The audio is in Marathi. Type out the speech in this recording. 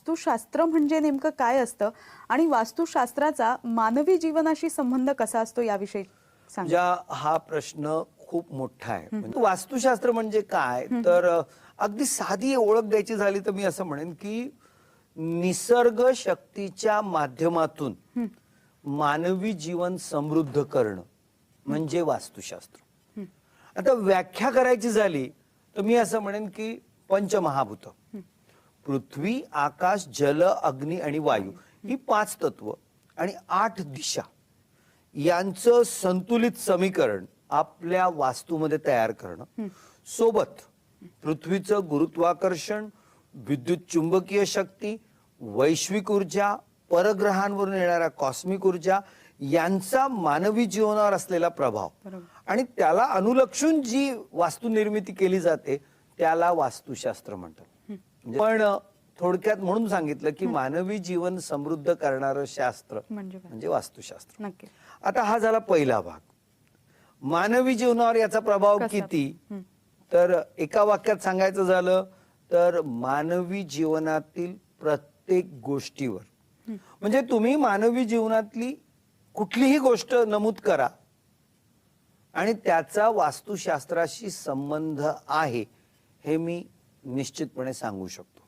वास्तुशास्त्र म्हणजे नेमकं काय असतं? आणि वास्तुशास्त्राचा मानवी जीवनाशी संबंध कसा असतो याविषयी सांगा. हा प्रश्न खूप मोठा आहे. म्हणजे वास्तुशास्त्र म्हणजे काय? तर अगदी साधी ओळख द्यायची झाली तर मी असं म्हणेन की निसर्ग शक्तीच्या माध्यमातून मानवी जीवन समृद्ध करणं म्हणजे वास्तुशास्त्र. आता व्याख्या करायची झाली तर मी असं म्हणेन की पंचमहाभूत. पृथ्वी आकाश जल अग्नी आणि वायू ही पाच तत्व आणि आठ दिशा. यांचं संतुलित समीकरण आपल्या वास्तूमध्ये तयार करणं. सोबत पृथ्वीचं गुरुत्वाकर्षण विद्युत चुंबकीय शक्ती वैश्विक ऊर्जा परग्रहांवरून येणाऱ्या कॉस्मिक ऊर्जा यांचा मानवी जीवनावर असलेला प्रभाव. आणि त्याला अनुलक्षून जी वास्तू निर्मिती केली जाते त्याला वास्तुशास्त्र म्हणतात. पण थोडक्यात म्हणून सांगितलं की मानवी जीवन समृद्ध करणारं शास्त्र म्हणजे? म्हणजे वास्तुशास्त्र. आता हा झाला पहिला भाग. मानवी जीवनावर याचा प्रभाव? किती? तर एका वाक्यात सांगायचं झालं तर मानवी जीवनातील प्रत्येक गोष्टीवर. म्हणजे तुम्ही मानवी जीवनातली कुठलीही गोष्ट नमूद करा आणि त्याचा वास्तुशास्त्राशी संबंध आहे हे मी निश्चितपणे सांगू शकतो.